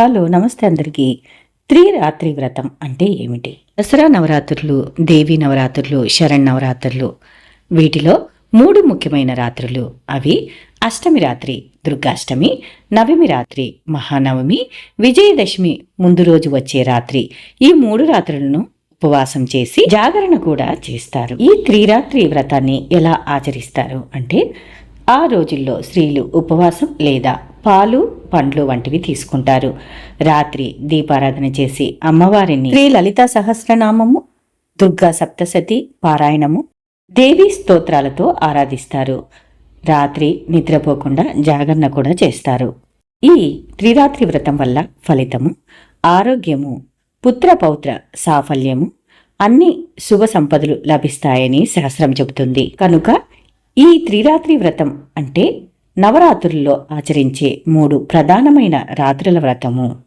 Hello నమస్తే అందరికీ. త్రిరాత్రి వ్రతం అంటే ఏమిటి? దసరా నవరాత్రులు దేవి నవరాత్రులు శరణ్ నవరాత్రులు వీటిలో మూడు ముఖ్యమైన రాత్రులు. అవి అష్టమి రాత్రి దుర్గాష్టమి నవమి రాత్రి మహానవమి విజయదశమి ముందు రోజు వచ్చే రాత్రి. ఈ మూడు రాత్రులను ఉపవాసం చేసి జాగరణ కూడా చేస్తారు. ఈ త్రిరాత్రి వ్రతాన్ని ఎలా ఆచరిస్తారు అంటే ఆ రోజుల్లో స్త్రీలు ఉపవాసం లేదా పాలు పండ్లు వంటివి తీసుకుంటారు. రాత్రి దీపారాధన చేసి అమ్మవారిని శ్రీ లలిత సహస్రనామము దుర్గా సప్తసతి పారాయణము దేవీ స్తోత్రాలతో ఆరాధిస్తారు. రాత్రి నిద్రపోకుండా జాగరణ కూడా చేస్తారు. ఈ త్రిరాత్రి వ్రతం వల్ల ఫలితము ఆరోగ్యము పుత్ర పౌత్ర సాఫల్యము అన్ని శుభ సంపదలు లభిస్తాయని శాస్త్రం చెబుతుంది. కనుక ఈ త్రిరాత్రి వ్రతం అంటే నవరాత్రుల్లో ఆచరించే మూడు ప్రధానమైన రాత్రుల వ్రతము.